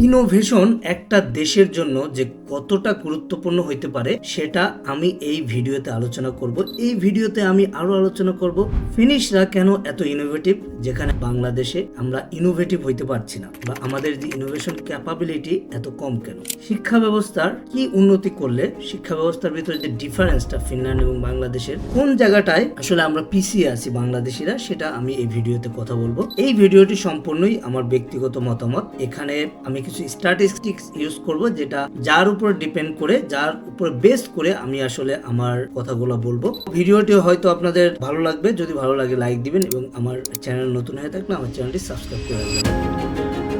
Innovation একটা দেশের জন্য যে কতটা গুরুত্বপূর্ণ হইতে পারে, সেটা আমি এই ভিডিওতে আলোচনা করব। এই ভিডিওতে আমি আরও আলোচনা করব ফিনিশরা কেন এত ইনোভেটিভ যেখানে বাংলাদেশে আমরা ইনোভেটিভ হইতে পারছি না, বা আমাদের যে ইনোভেশন ক্যাপাবিলিটি এত কম কেন? শিক্ষা ব্যবস্থার কি উন্নতি করলে, শিক্ষা ব্যবস্থার ভিতরে যে ডিফারেন্সটা ফিনল্যান্ড এবং বাংলাদেশের, কোন জায়গাটায় আসলে আমরা পিছিয়ে আছি বাংলাদেশিরা, সেটা আমি এই ভিডিওতে কথা বলব। এই ভিডিওটি সম্পূর্ণই আমার ব্যক্তিগত মতামত। এখানে আমি কিছু স্ট্যাটিস্টিক্স ইউজ করব যেটা যার উপর ডিপেন্ড করে, যার উপর বেস করে আমি আসলে আমার কথাগুলো বলব। ভিডিওটি হয়তো আপনাদের ভালো লাগবে। যদি ভালো লাগে লাইক দিবেন এবং আমার চ্যানেল নতুন হয়ে থাকলে আমার চ্যানেলটি সাবস্ক্রাইব করে রাখবেন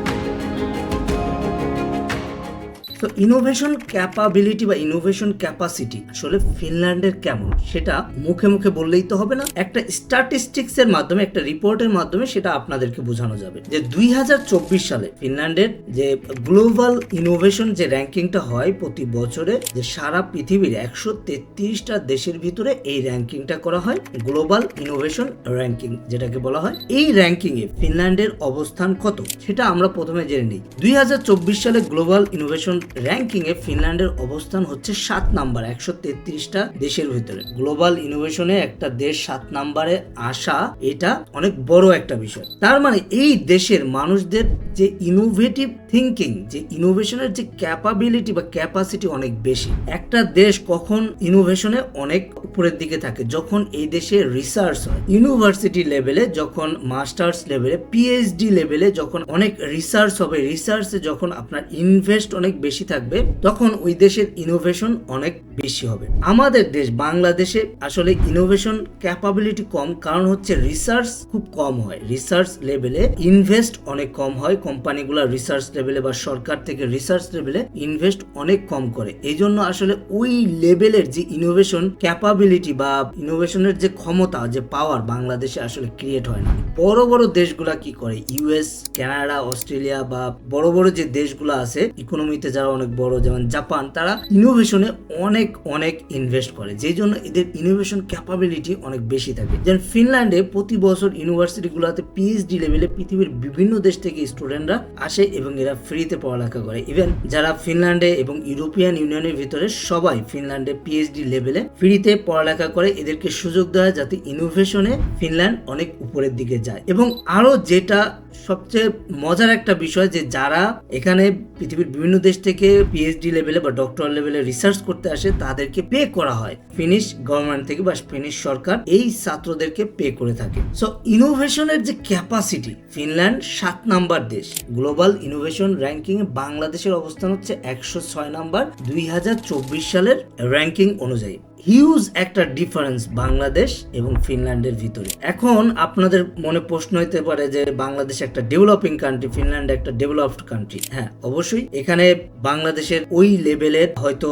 তো ইনোভেশন ক্যাপাবিলিটি বা ইনোভেশন ক্যাপাসিটি আসলে ফিনল্যান্ডের কেমন? সেটা মুখে মুখে বললেই তো হবে না। একটা স্ট্যাটিস্টিক্স এর মাধ্যমে, একটা রিপোর্টের মাধ্যমে সেটা আপনাদেরকে বোঝানো যাবে যে দুই হাজার চব্বিশ সালে ফিনল্যান্ডের যে গ্লোবাল ইনোভেশন যে র্যাঙ্কিংটা হয় প্রতি বছরে, যে সারা পৃথিবীর একশো তেত্রিশটা দেশের ভিতরে এই র্যাঙ্কিংটা করা হয় গ্লোবাল ইনোভেশন র্যাঙ্কিং যেটাকে বলা হয়। এই র্যাঙ্কিং এ ফিনল্যান্ডের অবস্থান কত? সেটা আমরা প্রথমে জেনে নিই। দুই হাজার চব্বিশ সালে গ্লোবাল ইনোভেশন র্যাঙ্কিং এ ফিনল্যান্ডের অবস্থান হচ্ছে সাত নাম্বার, একশো তেত্রিশটা দেশের ভিতরে। গ্লোবাল ইনোভেশনে একটা দেশ সাত নাম্বারে আসা, এটা অনেক বড় একটা বিষয়। তার মানে এই দেশের মানুষদের যে ইনোভেটিভ থিঙ্কিং যে ইনোভেশনের যে ক্যাপাবিলিটি বা ক্যাপাসিটি অনেক বেশি। একটা দেশ কখন ইনোভেশনে অনেক উপরের দিকে থাকে? যখন এই দেশে রিসার্চ হয়। ইউনিভার্সিটি লেভেলে যখন মাস্টার্স লেভেলে পিএইচডি লেভেলে যখন অনেক রিসার্চ হবে রিসার্চে যখন আপনার ইনভেস্ট অনেক বেশি থাকবে, তখন ওই দেশের ইনোভেশন অনেক বেশি হবে। আমাদের দেশ, বাংলাদেশে আসলে ইনোভেশন ক্যাপাবিলিটি কম, কারণ হচ্ছে রিসার্চ খুব কম হয়। রিসার্চ লেভেলে ইনভেস্ট অনেক কম হয় কোম্পানিগুলো রিসার্চ লেভেলে বা সরকার থেকে রিসার্চ লেভেলে ইনভেস্ট অনেক কম করে। এই জন্য আসলে ওই লেভেলের যে ইনোভেশন ক্যাপাবিলিটি বা ইনোভেশনের যে ক্ষমতা, যে পাওয়ার বাংলাদেশে আসলে ক্রিয়েট হয় না। বড় বড় দেশগুলা কি করে? ইউএস কানাডা অস্ট্রেলিয়া বা বড় বড় যে দেশগুলো আছে ইকোনমিতে যারা অনেক বড়, যেমন জাপান, তারা ইনোভেশনে অনেক অনেক ইনভেস্ট করে। যেই জন্য এদের ইনোভেশন ক্যাপাবিলিটি অনেক বেশি থাকে। যেমন ফিনল্যান্ডে প্রতি বছর ইউনিভার্সিটিগুলোতে পিএইচডি লেভেলে পৃথিবীর বিভিন্ন দেশ থেকে স্টুডেন্টরা আসে এবং এরা ফ্রিতে পড়ালেখা করে। ইভেন যারা ফিনল্যান্ডে এবং ইউরোপিয়ান ইউনিয়নের ভিতরে সবাই ফিনল্যান্ডে পিএইচডি লেভেলে ফ্রিতে পড়ালেখা করে, এদেরকে সুযোগ দেওয়া যাতে ইনোভেশনে ফিনল্যান্ড অনেক উপরের দিকে যায়। এবং আরও যেটা সবচেয়ে মজার একটা বিষয় যে যারা এখানে পৃথিবীর বিভিন্ন দেশ থেকে পিএইচডি লেভেলে বা ডক্টর লেভেলে রিসার্চ করতে আসে, তাদেরকে পে করা হয়। ফিনিশ গভর্নমেন্ট থেকে বা ফিনিশ সরকার এই ছাত্রদেরকে পে করে থাকে। সো ইনোভেশনের যে ক্যাপাসিটি ফিনল্যান্ড সাত নাম্বার দেশ। গ্লোবাল ইনোভেশন র্যাঙ্কিং এ বাংলাদেশের অবস্থান হচ্ছে একশো ছয় নাম্বার। দুই হাজার চব্বিশ সালের র্যাঙ্কিং অনুযায়ী। হিউজ একটা ডিফারেন্স বাংলাদেশ এবং ফিনল্যান্ডের ভিতরে। এখন আপনাদের মনে প্রশ্ন হতে পারে যে বাংলাদেশ একটা ডেভেলপিং কান্ট্রি ফিনল্যান্ড একটা ডেভেলপড কান্ট্রি হ্যাঁ অবশ্যই। এখানে বাংলাদেশের ওই লেভেলের হয়তো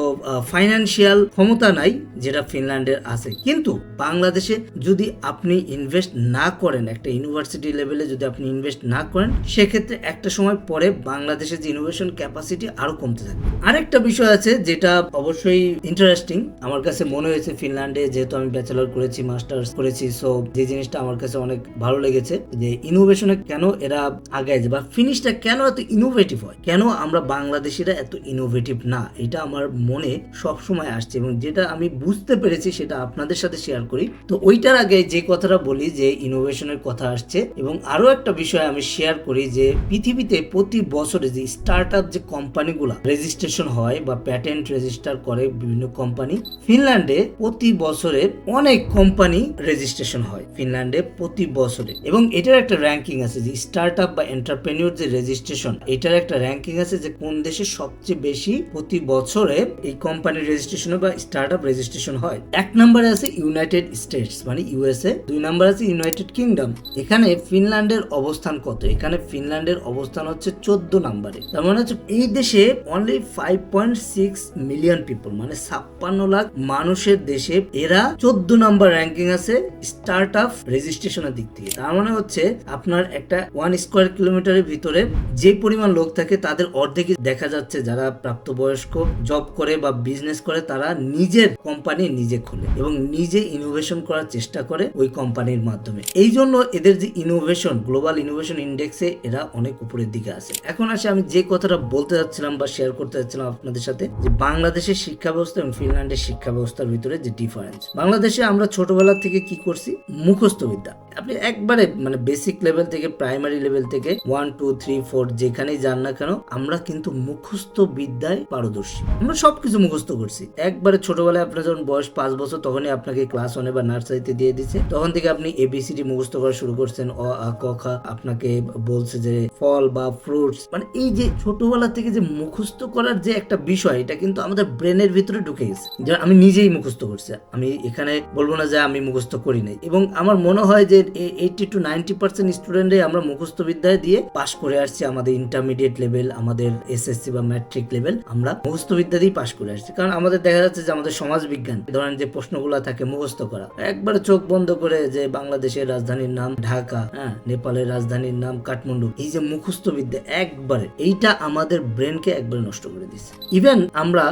ফাইন্যান্সিয়াল ক্ষমতা নাই যেটা ফিনল্যান্ডের আছে। কিন্তু বাংলাদেশে যদি আপনি ইনভেস্ট না করেন, একটা ইউনিভার্সিটি লেভেলে যদি আপনি ইনভেস্ট না করেন, সেক্ষেত্রে একটা সময় পরে বাংলাদেশের যে ইনোভেশন ক্যাপাসিটি আরও কমতে থাকবে। আরেকটা বিষয় আছে যেটা অবশ্যই ইন্টারেস্টিং আমার কাছে মনে হয়েছে ফিনল্যান্ডে যেহেতু আমি ব্যাচেলর করেছি, মাস্টার্স করেছি সো যে জিনিসটা আমার কাছে অনেক ভালো লেগেছে যে ইনোভেশনে কেন এরা আগায় বা ফিনিশটা কেন এত ইনোভেটিভ হয়? কেন আমরা বাংলাদেশিরা এত ইনোভেটিভ না? এটা আমার মনে সব সময় আসছে এবং যেটা আমি বুঝতে পেরেছি সেটা আপনাদের সাথে শেয়ার করি। তো ওইটার আগে যে কথাটা বলি যে ইনোভেশনের কথা আসছে এবং আরও একটা বিষয় আমি শেয়ার করি যে পৃথিবীতে প্রতি বছরে যে স্টার্ট আপ যে কোম্পানিগুলো রেজিস্ট্রেশন হয় বা প্যাটেন্ট রেজিস্টার করে বিভিন্ন কোম্পানি ফিনল্যান্ডে প্রতি বছরে অনেক কোম্পানি রেজিস্ট্রেশন হয়, ফিনল্যান্ডে প্রতি বছরে। এবং এটার একটা র্যাঙ্কিং আছে যে স্টার্ট আপ বা এন্টারপ্রেনিউর যে রেজিস্ট্রেশন এটার একটা র্যাঙ্কিং আছে যে কোন দেশে সবচেয়ে বেশি প্রতি বছরে এই কোম্পানির রেজিস্ট্রেশন বা স্টার্ট আপ রেজিস্ট্রেশন হয়। এক নম্বরে আছে ইউনাইটেড স্টেটস মানে ইউএসএ দুই নম্বর আছে ইউনাইটেড কিংডম এখানে ফিনল্যান্ডের অবস্থান কত? এখানে ফিনল্যান্ডের অবস্থান হচ্ছে চোদ্দ নম্বরে তার মানে হচ্ছে এই দেশে only five point six million people মানে ছাপ্পান্ন লাখ মানুষ মানুষের দেশে এরা চোদ্দ নাম্বার র্যাঙ্কিং আছে স্টার্ট আপ রেজিস্ট্রেশনের দিক থেকে। তার মানে হচ্ছে আপনার একটা ওয়ান স্কোয়ার কিলোমিটারের ভিতরে যে পরিমাণ লোক থাকে তাদের অর্ধেকই দেখা যাচ্ছে যারা প্রাপ্তবয়স্ক জব করে বা বিজনেস করে তারা নিজের কোম্পানি নিজে খোলে এবং নিজে ইনোভেশন করার চেষ্টা করে ওই কোম্পানির মাধ্যমে। এই জন্য এদের যে ইনোভেশন গ্লোবাল ইনোভেশন ইন্ডেক্সে এরা অনেক উপরের দিকে আছে। এখন আসে আমি যে কথাটা বলতে যাচ্ছিলাম বা শেয়ার করতে যাচ্ছিলাম আপনাদের সাথে, যে বাংলাদেশের শিক্ষা ব্যবস্থা এবং ফিনল্যান্ডের শিক্ষা ব্যবস্থার ভিতরে যে ডিফারেন্স বাংলাদেশে আমরা ছোটবেলা থেকে কি করছি? মুখস্থ বিদ্যা আপনি একবারে মানে বেসিক লেভেল থেকে প্রাইমারি লেভেল থেকে ওয়ান টু থ্রি ফোর যেখানেই যান না কেন, আমরা কিন্তু মুখস্থ বিদ্যায় পারদর্শী। আমরা সবকিছু মুখস্থ করছি। একবারে ছোটবেলায় আপনার যখন বয়স পাঁচ বছর, তখনই আপনাকে ক্লাস ওয়ানে বা নার্সারিতে দিয়ে দিচ্ছে। তখন থেকে আপনি এবিসিডি মুখস্থ করা শুরু করছেন। অ, আ, ক, খ আপনাকে বলছে যে ফল বা ফ্রুটস মানে এই যে ছোটবেলা থেকে যে মুখস্থ করার যে একটা বিষয়, এটা কিন্তু আমাদের ব্রেনের ভিতরে ঢুকে গেছে। যেমন আমি নিজেই মুখস্থ করছি। আমি এখানে বলব না যে আমি মুখস্থ করি নাই। এবং আমার মনে হয় যে এইটি টু নাইনটি পার্সেন্ট স্টুডেন্টে আমরা মুখস্থ বিদ্যায় দিয়ে পাশ করে আসছি আমাদের ইন্টারমিডিয়েট লেভেল আমাদের এসএসসি বা ম্যাট্রিক লেভেল আমরা মুখস্থ বিদ্যা দিয়েই পাশ করে আসছি। কারণ আমাদের দেখা যাচ্ছে যে আমাদের সমাজ বিজ্ঞান, ধরেন যে প্রশ্নগুলো থাকে মুখস্থ করা, একবারে চোখ বন্ধ করে যে বাংলাদেশের রাজধানীর নাম ঢাকা হ্যাঁ নেপালের রাজধানীর নাম কাঠমান্ডু, এই যে মুখস্থ বিদ্যা একবারে, এইটা আমাদের ব্রেনকে একবারে নষ্ট করে দিচ্ছে ইভেন আমরা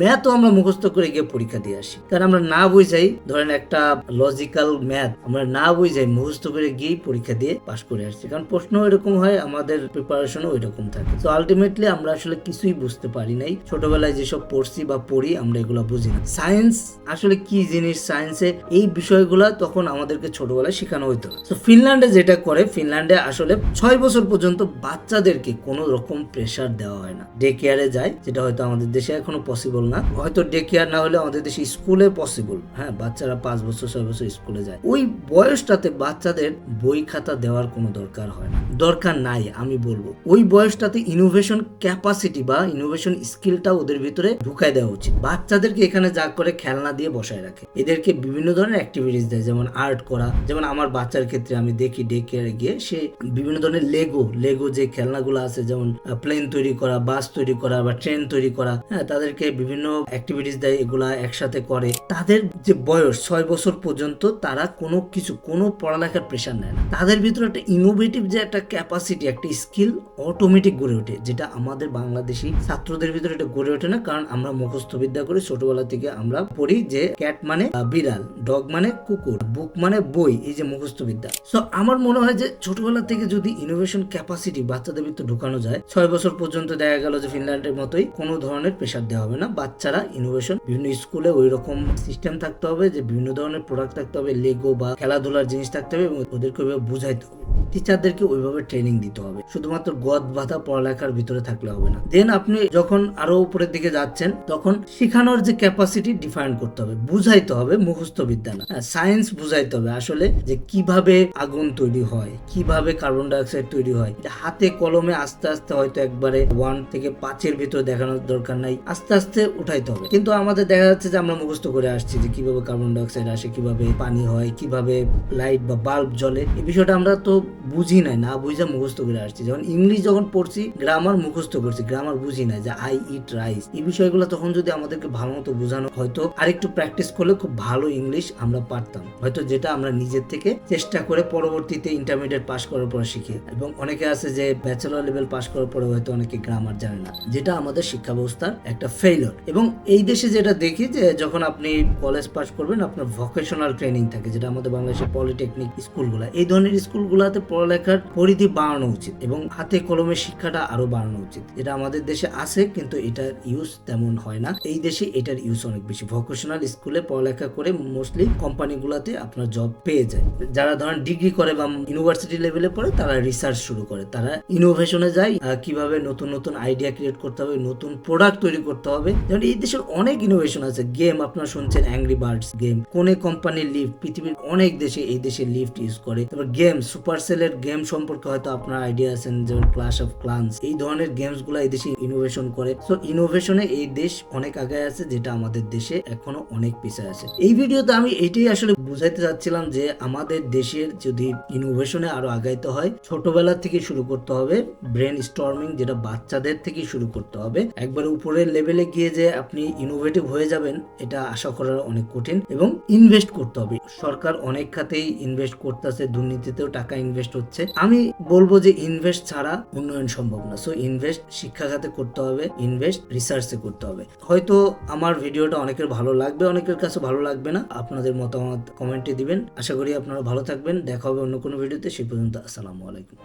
ম্যাথও আমরা মুখস্থ করে গিয়ে পরীক্ষা দিয়ে আসি। কারণ আমরা না বুঝাই, ধরেন একটা লজিক্যাল ম্যাথ আমরা না বুঝাই মুখস্থ করে গিয়েই পরীক্ষা দিয়ে পাশ করে আসছি। কারণ প্রশ্ন এরকম হয়, আমাদের প্রিপারেশনও ওইরকম থাকে। তো আলটিমেটলি আমরা আসলে কিছুই বুঝতে পারি নাই। ছোটবেলায় যেসব পড়ছি বা পড়ি, আমরা এগুলো বুঝি না। সায়েন্স আসলে কি জিনিস? সায়েন্সে এই বিষয়গুলো তখন আমাদেরকে ছোটবেলায় শেখানো হইতো তো ফিনল্যান্ডে যেটা করে ফিনল্যান্ডে আসলে ছয় বছর পর্যন্ত বাচ্চাদেরকে কোনো রকম প্রেশার দেওয়া হয় না। ডে কেয়ারে যায়, যেটা হয়তো আমাদের দেশে এখনও পসিবল না। হয়তো ডে কেয়ার না হলে আমাদের দেশে স্কুলে পসিবল হ্যাঁ বাচ্চারা পাঁচ বছর, ছয় বছর স্কুলে যায়। ওই বয়সটাতে বাচ্চাদের বই খাতা দেওয়ার কোনো দরকার হয় না। দরকার নাই, আমি বলব। ওই বয়সটাতে ইনোভেশন ক্যাপাসিটি বা ইনোভেশন স্কিলটা ওদের ভিতরে ঢুকাই দেওয়া উচিত। বাচ্চাদেরকে এখানে যা করে খেলনা দিয়ে বসায় রাখে। এদেরকে বিভিন্ন ধরনের অ্যাক্টিভিটিস দেয়, যেমন আর্ট করা। যেমন আমার বাচ্চার ক্ষেত্রে আমি দেখি ডে কেয়ারে গিয়ে সে বিভিন্ন ধরনের লেগো লেগো যে খেলনাগুলো আছে, যেমন প্লেন তৈরি করা বাস তৈরি করা বা ট্রেন তৈরি করা হ্যাঁ তাদেরকে বিভিন্ন অ্যাক্টিভিটিস দেয়, এগুলা একসাথে করে। তাদের যে বয়স, ছয় বছর পর্যন্ত তারা কোনো কিছু, কোনো পড়ালেখার প্রেশার নেয় না। তাদের ভিতরে একটা ইনোভেটিভ যে একটা ক্যাপাসিটি একটা স্কিল অটোমেটিক গড়ে ওঠে, যেটা আমাদের বাংলাদেশি ছাত্রদের ভিতরে এটা গড়ে ওঠে না। কারণ আমরা মুখস্থ বিদ্যা করি, ছোটবেলা থেকে আমরা পড়ি যে ক্যাট মানে বিড়াল ডগ মানে কুকুর বুক মানে বই, এই যে মুখস্থ বিদ্যা। সো আমার মনে হয় যে ছোটবেলা থেকে যদি ইনোভেশন ক্যাপাসিটি বাচ্চাদের ভিতরে ঢুকানো যায়, ছয় বছর পর্যন্ত দেখা গেল যে ফিনল্যান্ডের মতোই কোনো ধরনের প্রেশার দেওয়া হবে না। বাচ্চারা ইনোভেশন বিভিন্ন স্কুলে ওই রকম সিস্টেম থাকতে হবে, যে বিভিন্ন ধরনের প্রোডাক্ট থাকতে হবে লেগো বা খেলাধুলার জিনিস থাকতে হবে এবং ওদেরকে বুঝাইতে হবে। টিচারদেরকে ওইভাবে ট্রেনিং দিতে হবে। শুধুমাত্র গদ বাধা পড়ালেখার ভিতরে থাকলে হবে না। দেন আপনি যখন আরও উপরের দিকে যাচ্ছেন, তখন শেখানোর যে ক্যাপাসিটি ডিফাইন করতে হবে। বুঝাইতে হবে মুখস্থ বিদ্যা না সায়েন্স বুঝাইতে হবে আসলে যে কীভাবে আগুন তৈরি হয়, কীভাবে কার্বন ডাইঅক্সাইড তৈরি হয়। হাতে কলমে আস্তে আস্তে হয়তো একবারে ওয়ান থেকে পাঁচের ভিতরে দেখানোর দরকার নাই, আস্তে আস্তে উঠাইতে হবে। কিন্তু আমাদের দেখা যাচ্ছে যে আমরা মুখস্থ করে আসছি যে কীভাবে কার্বন ডাইঅক্সাইড আসে, কীভাবে পানি হয়, কীভাবে লাইট বা বাল্ব জ্বলে। এই বিষয়টা আমরা তো বুঝি নাই, না বুঝা মুখস্থ করে আসছি। যখন ইংলিশ যখন পড়ছি গ্রামার মুখস্থ করছি গ্রামার বুঝি না যে আই ইট রাইস এই বিষয়গুলো তখন যদি আমাদেরকে ভালো মতো বোঝানো হয়তো, আরেকটু প্র্যাকটিস করলে খুব ভালো ইংলিশ আমরা পারতাম। হয়তো যেটা আমরা নিজের থেকে চেষ্টা করে পরবর্তীতে ইন্টারমিডিয়েট পাস করার পর শিখি। এবং অনেকে আছে যে ব্যাচেলর লেভেল পাস করার পরে হয়তো অনেকে গ্রামার জানে না। যেটা আমাদের শিক্ষা ব্যবস্থার একটা ফেইলর এবং এই দেশে যেটা দেখি যে যখন আপনি কলেজ পাস করবেন, আপনার ভোকেশনাল ট্রেনিং থাকে, যেটা আমাদের বাংলাদেশের পলিটেকনিক স্কুলগুলো এই ধরনের স্কুলগুলোতে পড়ালেখার পরিধি বাড়ানো উচিত এবং হাতে কলমে শিক্ষাটা আরও বাড়ানো উচিত। এটা আমাদের দেশে আছে, কিন্তু এটার ইউজ তেমন হয় না। এই দেশে এটার ইউজ অনেক বেশি। ভোকেশনাল স্কুলে পড়ালেখা করে মোস্টলি কোম্পানিগুলোতে আপনার জব পেয়ে যায়। যারা ধরেন ডিগ্রি করে বা ইউনিভার্সিটি লেভেলে পড়ে, তারা রিসার্চ শুরু করে। তারা ইনোভেশনে যায় কীভাবে নতুন নতুন আইডিয়া ক্রিয়েট করতে হবে, নতুন প্রোডাক্ট তৈরি করতে হবে। যেমন এই দেশের অনেক ইনোভেশন আছে। গেম আপনারা শুনছেন অ্যাংরি বার্ডস গেম কোনে কোম্পানির লিভ পৃথিবীর অনেক দেশে এই দেশের লিফট ইউজ করে। তারপর গেম সুপার সেলের গেম সম্পর্কে হয়তো আপনার আইডিয়া আছেন যেমন ক্লাস অফ ক্লান্স এই ধরনের গেমসগুলো এই দেশে ইনোভেশন করে। তো ইনোভেশনে এই দেশ অনেক আগে আছে, যেটা আমাদের দেশে এখনও অনেক পিছিয়ে আছে। এই ভিডিওতে আমি এইটাই আসলে বুঝাইতে চাচ্ছিলাম যে, আমাদের দেশের যদি ইনোভেশনে আরও আগাইতে হয়, ছোটবেলা থেকে শুরু করতে হবে ব্রেন স্টর্মিং যেটা বাচ্চাদের থেকে শুরু করতে হবে। একবার উপরের লেভেলে গিয়ে যে আপনি ইনোভেটিভ হয়ে যাবেন, এটা আশা করা অনেক কঠিন। এবং ইনভেস্ট করতে হবে। সরকার অনেক খাতেই ইনভেস্ট করতেছে, দুর্নীতিতেও টাকা ইনভেস্ট হচ্ছে। আমি বলব যে ইনভেস্ট ছাড়া উন্নয়ন সম্ভব না। সো ইনভেস্ট শিক্ষা খাতে করতে হবে ইনভেস্ট রিসার্চে করতে হবে। হয়তো আমার ভিডিওটা অনেকের ভালো লাগবে, অনেকের কাছে ভালো লাগবে না। আপনাদের মতামত কমেন্টে দিবেন। আশা করি আপনারা ভালো থাকবেন। দেখা হবে অন্য কোনো ভিডিওতে সেই পর্যন্ত আসসালামু আলাইকুম।